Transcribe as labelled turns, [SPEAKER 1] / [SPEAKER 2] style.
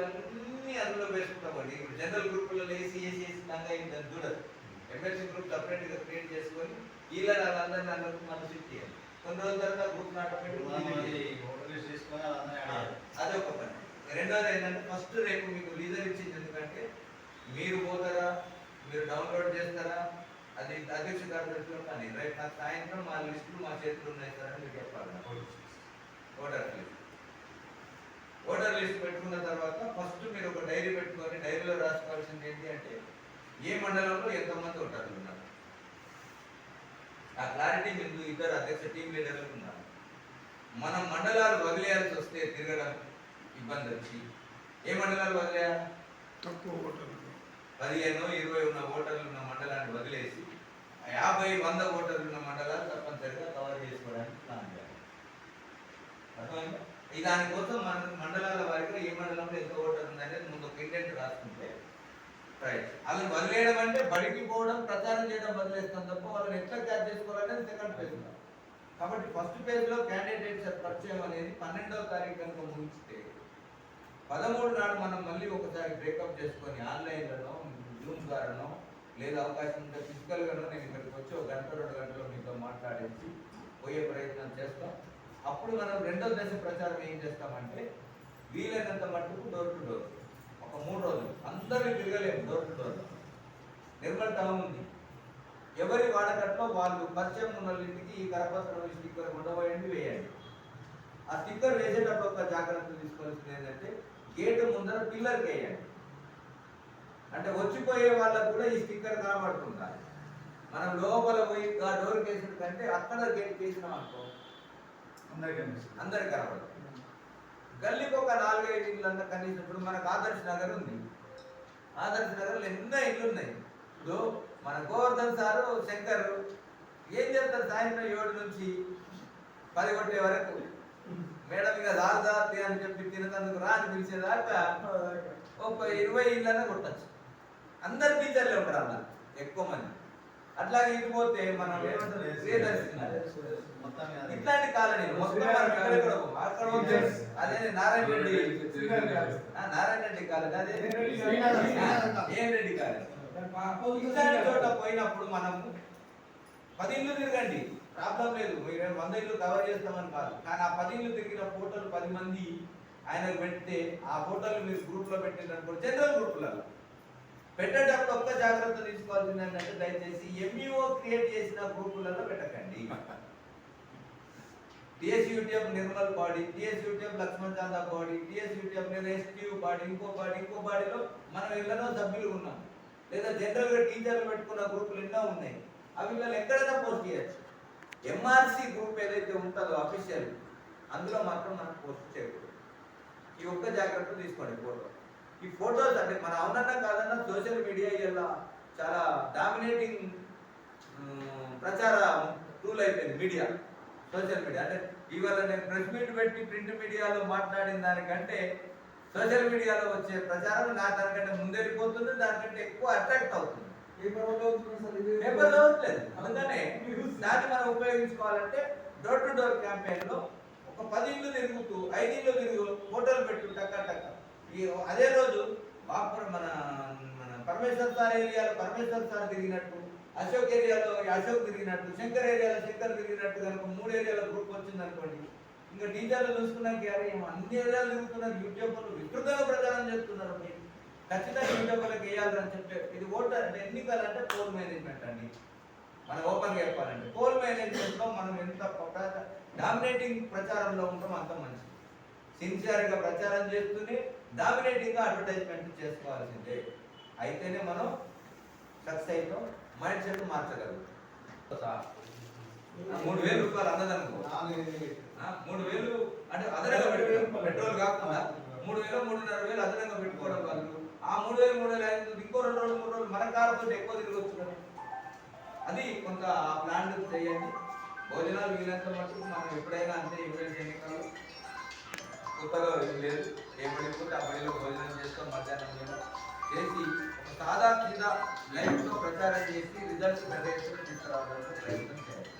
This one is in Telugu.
[SPEAKER 1] గ్రూపులన్నీ అందులో వేసుకుంటామండి ఇప్పుడు జనరల్ గ్రూపులలో ఏసీ ఏసీ ఏసీ లాగా అయిందని చూడదు. ఎంఎస్సీ గ్రూప్ సపరేట్గా క్రియేట్ చేసుకొని వీళ్ళ వాళ్ళందరినీ అందరికీ మనం షిఫ్ట్ చేయాలి. కొన్ని రోజుల తర్వాత గ్రూప్ అదే ఒక పని. రెండోది ఏంటంటే ఫస్ట్ రేపు మీకు లీజర్ ఇచ్చింది ఎందుకంటే మీరు పోతారా మీరు డౌన్లోడ్ చేస్తారా అది అధ్యక్ష కార్యదర్శిలో కానీ రేపు నాకు సాయంత్రం మా లిస్టులు మా చేతులు ఉన్నాయి సార్ అని మీరు చెప్పాలి. ఓటర్ లిస్ట్ ఓటర్ లిస్ట్ పెట్టుకున్న తర్వాత ఫస్ట్ మీరు ఒక డైరీ పెట్టుకొని డైరీలో రాసుకోవాల్సింది ఏంటి అంటే ఏ మండలంలో ఎంతమంది ఓటర్లు ఉన్నారు ఆ క్లారిటీ మీకు ఇద్దరు అధ్యక్ష టీం లీడర్లు ఉన్నారు మనం మండలాలు వదిలేయాల్సి వస్తే తిరగడం ఇబ్బంది వచ్చి ఏ మండలాలు వదిలేయాలి?
[SPEAKER 2] తక్కువ ఓటర్లు.
[SPEAKER 1] పదిహేను ఇరవై ఉన్న ఓటర్లు ఉన్న మండలాన్ని వదిలేసి యాభై వంద ఓటర్లు ఉన్న మండలాలు తప్పనిసరిగా కవర్ చేసుకోవడానికి ప్లాన్ చేయాలి. అర్థమైందా? ఈ దానికోసం మన మండలాల వారిగా ఏ మండలంలో ఎంత ఓటర్ ఉంది అనేది ముందు ఒక ఇంటెంట్ రాసుకుంటే రైట్. వాళ్ళని వదిలేయడం అంటే బడికి పోవడం ప్రచారం చేయడం వదిలేస్తాం తప్ప వాళ్ళని ఎట్లా క్యాచ్ చేసుకోవాలనేది సెకండ్ పేజ్లో కాబట్టి ఫస్ట్ పేజ్లో క్యాండిడేట్స్ పరిచయం అనేది పన్నెండవ తారీఖు కనుక ముగిస్తే పదమూడు నాడు మనం మళ్ళీ ఒకసారి బ్రేకప్ చేసుకొని ఆన్లైన్లోనో జూమ్ ద్వారానో లేదా అవకాశం ఉంటే ఫిజికల్గానో నేను ఇక్కడికి వచ్చి ఒక గంట రెండు గంటలో మీతో మాట్లాడేసి పోయే ప్రయత్నం చేస్తాం. అప్పుడు మనం రెండో దశ ప్రచారం ఏం చేస్తామంటే వీలైనంత మట్టుకు డోర్ టు డోర్ ఒక మూడు రోజులు. అందరూ తిరగలేము door to door Nirmal town ఉంది. ఎవరి వాడకట్లో వాళ్ళు పరిచయం ఉన్న ఇంటికి ఈ కరపత్రం స్టిక్కర్ ఉండబోయండి వేయండి ఆ స్టిక్కర్ వేసేటప్పుడు ఒక జాగ్రత్త తీసుకోవాల్సింది ఏంటంటే గేటు ముందర పిల్లర్కి వేయండి అంటే వచ్చిపోయే వాళ్ళకు కూడా ఈ స్టిక్కర్ కనబడుతుండాలి మనం లోపల పోయి ఆ డోర్ వేసిన కంటే అక్కడ గేట్ వేసినాం అనుకో అందరికి కనబడుతుంది గల్లీకి ఒక నాలుగైదు ఇళ్ళు అన్న కనీసం. ఇప్పుడు మనకు ఆదర్శ్ నగర్ ఉంది. ఆదర్శ్ నగర్లో ఎన్నో ఇళ్ళు ఉన్నాయి. ఇప్పుడు మన గోవర్ధన్ సారు శంకర్ ఏం చేస్తారు సాయంత్రం ఏడు నుంచి పది కొట్టే వరకు? మేడం ఇక దాదాపు అని చెప్పి తినదందుకు రా అని పిలిచేదాకా ఒక ఇరవై ఇళ్ళనే కొట్టచ్చు. అందరు టీచర్లే ఉంటారు అన్న ఎక్కువ మంది. అట్లాగే ఇటు పోతే మనం. ఇట్లాంటి కాలనీ మొత్తం. అక్కడ అదే నారాయణ రెడ్డి. నారాయణ రెడ్డి కాలనీ. అదే. ఏం రెడ్డి కాలనీ? ఇట్లాంటి చోట పోయినప్పుడు మనం పది ఇల్లు తిరగండి. ప్రాబ్లం లేదు. మీరు వంద ఇల్లు కవర్ చేస్తామని కాదు. కానీ ఆ పది ఇల్లు తిరిగిన ఫోటోలు పది మంది ఆయనకు పెడితే ఆ ఫోటోలు మీరు గ్రూప్లో పెట్టినప్పుడు జనరల్ గ్రూపులలో. పెట్టేటప్పుడు ఒక్క జాగ్రత్త తీసుకోవాల్సింది ఏంటంటే దయచేసి ఎంఈఓ క్రియేట్ చేసిన గ్రూపులలో పెట్టకండి. TS UTF Nirmal body TS UTF Lakshman Chanda body TS లేదా ఎస్టీయూ బాడీ ఇంకో బాడీ ఇంకో బాడీలో మనం ఎన్నో సభ్యులు ఉన్నాం. లేదా జనరల్గా టీచర్లు పెట్టుకున్న గ్రూపులు ఎన్నో ఉన్నాయి. అవి వీళ్ళు ఎక్కడైనా పోస్ట్ చేయొచ్చు. ఎంఆర్సి గ్రూప్ ఏదైతే ఉంటుందో అఫీషియల్ అందులో మాత్రం మనం పోస్ట్ చేయకూడదు. ఈ ఒక్క జాగ్రత్త తీసుకోండి ఫోటో ఈ ఫోటోస్ అంటే మన అవునన్నా కాదన్నా సోషల్ మీడియా ఇలా చాలా డామినేటింగ్ ప్రచార టూల్ అయిపోయింది మీడియా సోషల్ మీడియా. అంటే ఇవాళ నేను ప్రెస్ మీట్ పెట్టి ప్రింట్ మీడియాలో మాట్లాడిన దానికంటే సోషల్ మీడియాలో వచ్చే ప్రచారం నా దానికంటే ముందెళ్ళిపోతుంది దానికంటే ఎక్కువ అట్రాక్ట్ అవుతుంది. పేపర్ చదవట్లేదు అందుకనే దాన్ని మనం ఉపయోగించుకోవాలంటే డోర్ టు డోర్ క్యాంపెయిన్లో ఒక పది ఇళ్ళు తిరుగుతూ ఐదు ఇళ్ళు తిరుగు ఫోటోలు పెట్టు టక్క టక్క ఈ అదే రోజు బాపురం మన మన పరమేశ్వర్ సార్ ఏరియాలో పరమేశ్వర్ సార్ తిరిగినట్టు అశోక్ ఏరియాలో అశోక్ తిరిగినట్టు శంకర్ ఏరియాలో శంకర్ తిరిగినట్టు కనుక మూడు ఏరియాలో గ్రూప్ వచ్చింది అనుకోండి. ఇంకా టీచర్లు చూసుకున్నాక ఏమో అన్ని ఏరియాలు తిరుగుతున్నారు యూట్యూబ్లో విస్తృతంగా ప్రచారం చేస్తున్నారు మీరు ఖచ్చితంగా యూట్యూబర్లకు వేయాలని చెప్పే ఇది ఓటర్ అంటే ఎన్నికలు అంటే పోల్ మేనేజ్మెంట్ అండి. మనం ఓపెన్ చెప్పాలంటే పోల్ మేనేజ్మెంట్లో మనం ఎంత డామినేటింగ్ ప్రచారంలో ఉంటాం అంత మంచిది. సిన్సియర్గా ప్రచారం చేస్తూనే డామినేటింగ్గా అడ్వర్టైజ్మెంట్ చేసుకోవాల్సిందే. అయితేనే మనం సక్సెస్ అవుతాం మైండ్ సెట్ మార్చగలుగుతాం. మూడు వేలు రూపాయలు అన్నదనుకో ఆ, మూడు వేలు అంటే అదనంగా పెట్టుకోవడం పెట్రోల్ కాకుండా మూడు వేలు మూడున్నర వేలు అదనంగా పెట్టుకోవడం వాళ్ళు ఆ మూడు వేలు మూడు వేలు ఐదు ఇంకో రెండు రోజులు మూడు రోజులు మన కారుతో ఎక్కువ తిరగచ్చు అది కొంత ఆ ప్లాన్ చేయండి. భోజనాలు వీలంత మటుకు మనం ఎప్పుడైనా అంతే ఈవెంట్స్ ఎన్నికలు కొత్తగా ఏం లేదు. ఏ పడిపోతే ఆ పడిలో భోజనం చేసుకొని మధ్యాహ్నం మీద చేసి ఒక సాదా సీదా లైఫ్లో ప్రచారం చేసి రిజల్ట్స్ ప్రదేశం తీసుకురావడానికి ప్రయత్నం చేయాలి.